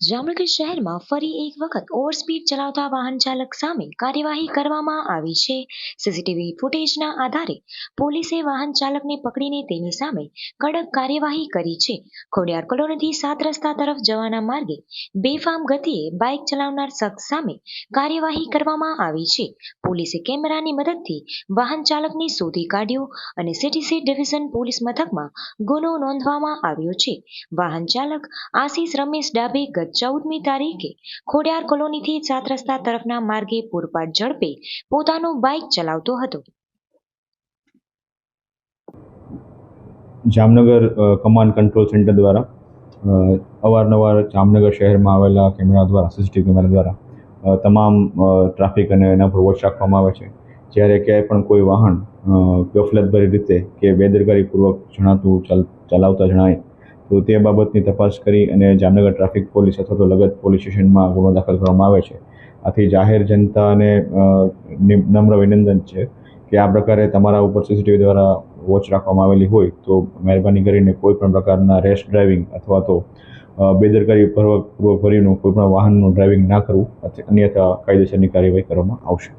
જામનગર શહેરમાં ફરી એક વખત ઓવરસ્પીડ ચલાવતા વાહન ચાલક સામે કાર્યવાહી કરવામાં આવી છે. સીસીટીવી ફૂટેજના આધારે પોલીસે વાહન ચાલકને પકડીને તેની સામે કડક કાર્યવાહી કરી છે. ખોડિયાર કોલોનીથી સાત રસ્તા તરફ જવાના માર્ગે બેફામ ગતિએ બાઇક ચલાવનાર શખ્સ સામે કાર્યવાહી કરવામાં આવી છે. પોલીસે કેમેરાની મદદથી વાહન ચાલકને શોધી કાઢ્યો અને સીટીસી ડિવિઝન પોલીસ મથકમાં ગુનો નોંધવામાં આવ્યો છે. વાહન ચાલક આશીષ રમેશ ડાભે ગત ચૌદમી તારીખે ખોડિયાર કોલોનીથી સાત રસ્તા તરફના માર્ગે પૂરપાટ ઝડપે પોતાનું બાઇક ચલાવતો હતો. જામનગર કમાન્ડ કંટ્રોલ સેન્ટર દ્વારા અવારનવાર જામનગર શહેરમાં આવેલા કેમેરા દ્વારા, સીસીટીવી કેમેરા દ્વારા તમામ ટ્રાફિક અને એના પર વોચ રાખવામાં આવે છે. જ્યારે ક્યાંય પણ કોઈ વાહન ગફલતભરી રીતે કે બેદરકારીપૂર્વક જણાતું ચલ, ચલાવતા જણાય તો તે બાબતની તપાસ કરી અને જામનગર ટ્રાફિક પોલીસ અથવા તો લગત પોલીસ સ્ટેશનમાં ગુનો દાખલ કરવામાં આવે છે. આથી જાહેર જનતાને નમ્ર વિનંદન છે કે આ પ્રકારે તમારા ઉપર સીસીટીવી દ્વારા વોચ રાખવામાં આવેલી હોય તો મહેરબાની કરીને કોઈ પણ પ્રકારના રેશ ડ્રાઇવિંગ અથવા તો બેદરકારી પૂર્વક ભરીનું કોઈ પણ વાહનનું ડ્રાઇવિંગ ના કરવું. અન્યથા કાયદેસરની કાર્યવાહી કરવામાં આવશે.